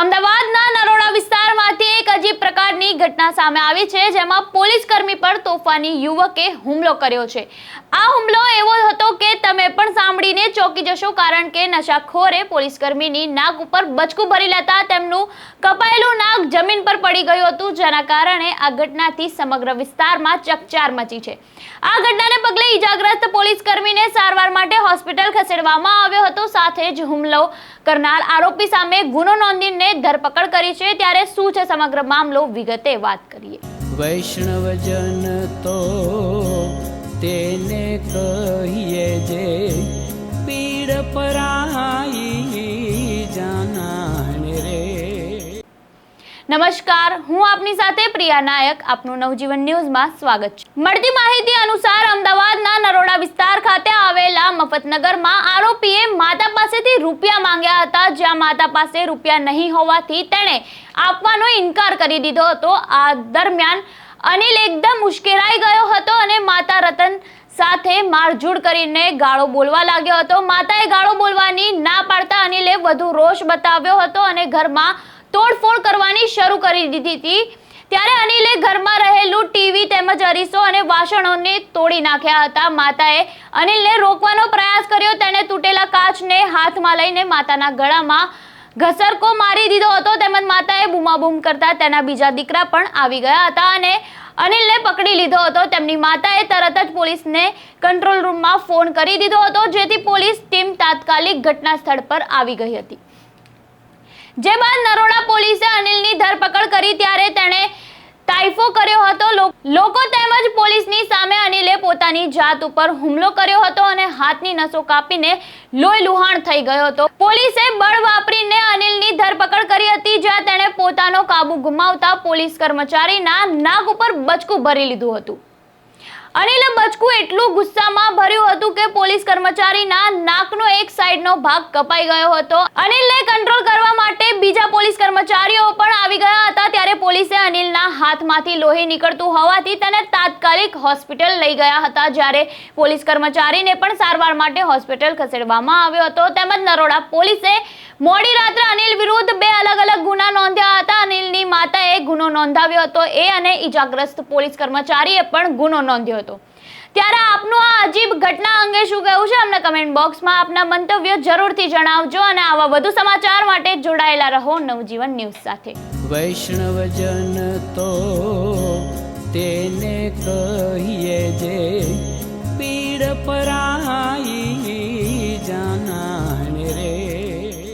અમદાવાદના નરોડા વિસ્તારમાંથી એક અજીબ પ્રકારની ઘટના સામે આવી છે, જેમાં પોલીસ કર્મી પર તોફાની યુવકે હુમલો કર્યો છે. આ હુમલો એવો હતો કે તમે પણ સાંભળીને ચોંકી જશો, કારણ કે નશાખોરે પોલીસ કર્મીની નાક ઉપર બચકું ભરી લેતા તેમનું કપાયેલું નાક જમીન પર પડી ગયું હતું, જેના કારણે આ ઘટનાથી સમગ્ર વિસ્તારમાં ચકચાર મચી છે. આ ઘટનાને પગલે ઈજાગ્રસ્ત પોલીસ કર્મીને સારવાર માટે હોસ્પિટલ ખસેડવામાં આવ્યો હતો. સાથે જ હુમલો કરનાર આરોપી સામે ગુનો નોંધીને ધરપકડ કરી છે. ત્યારે શું છે સમગ્ર મામલો? વિગતે વાત કરીએ. વૈષ્ણવજન તો તેને કહીએ જે પીડ પરાઈ નમસ્કાર, હું આપની સાથે પ્રિયા નાયક, આપનું નવજીવન ન્યૂઝમાં સ્વાગત છે. મળતી માહિતી અનુસાર અમદાવાદના નરોડા વિસ્તાર ખાતે આવેલા મફતનગરમાં આરોપીએ માતા પાસેથી રૂપિયા માંગ્યા હતા, જ્યાં માતા પાસે રૂપિયા નહીં હોવાથી તેણે આપવાનો ઇનકાર કરી દીધો હતો. આ દરમિયાન અનિલ એકદમ ઉશ્કેરાઈ ગયો હતો અને માતા રતન સાથે મારઝૂડ કરીને ગાળો બોલવા લાગ્યો હતો. માતાએ ગાળો બોલવાની ના પાડતા અનિલે વધુ રોષ બતાવ્યો હતો અને ઘરમાં તોડફોડ કરવાની શરૂ કરી દીધી હતી. ત્યારે અનિલે ઘરમાં રહેલું ટીવી તેમજ અરીસો અને વાસણોને તોડી નાખ્યા હતા. માતાએ અનિલને રોકવાનો પ્રયાસ કર્યો. તેણે તૂટેલા કાચને હાથમાં લઈને માતાના ગળામાં ઘસરકો મારી દીધો હતો. તેમજ માતાએ બૂમાબૂમ કરતા તેના બીજા દીકરા પણ આવી ગયા હતા અને અનિલને પકડી લીધો હતો. તેમની માતાએ તરત જ પોલીસને કંટ્રોલ રૂમમાં ફોન કરી દીધો હતો, જેથી પોલીસ ટીમ તાત્કાલિક ઘટના સ્થળ પર આવી ગઈ હતી. જે બાદ નરોડા પોલીસે અનિલની ધરપકડ કરી ત્યારે તેણે તાઇફો કર્યો હતો. લોકો તેમજ પોલીસની સામે અનિલે પોતાની જાત ઉપર હુમલો કર્યો હતો અને હાથની નસો કાપીને લોહી લુહાણ થઈ ગયો હતો. પોલીસે બળ વાપરીને અનિલની ધરપકડ કરી હતી, જ્યાં તેણે પોતાનો કાબુ ગુમાવતા પોલીસ કર્મચારીના નાક ઉપર બચકું ભરી લીધું હતું. અનિલે બચકું એટલું ગુસ્સામાં ભર્યું હતું કે પોલીસ કર્મચારીના નાકનો એક સાઈડનો ભાગ કપાઈ ગયો હતો. અનિલને કંટ્રોલ કરવા માટે બીજા પોલીસ કર્મચારીઓ પણ આવી ગયા હતા ત્યારે પોલીસે અનિલના હાથમાંથી લોહી નીકળતું હોવાથી તેને તાત્કાલિક હોસ્પિટલ લઈ ગયા હતા, જ્યારે પોલીસ કર્મચારીને પણ સારવાર માટે હોસ્પિટલ ખસેડવામાં આવ્યો હતો. તેમજ નરોડા પોલીસે મોડી રાત્રે અનિલ વિરુદ્ધ બે અલગ અલગ ગુના નોંધ્યા નોંધાવ્યો હતો એ અને ઈજાગ્રસ્ત પોલીસ કર્મચારીએ પણ ગુનો નોંધ્યો હતો. ત્યારે આપનું આ અજીબ ઘટના અંગે શું કહેવું છે? અમને કમેન્ટ બોક્સમાં આપના મંતવ્યો જરૂરથી જણાવજો અને આવા વધુ સમાચાર માટે જોડાયેલા રહો નવજીવન ન્યૂઝ સાથે. વૈષ્ણવજન તો તેને કહીએ જે પીડ જાનાને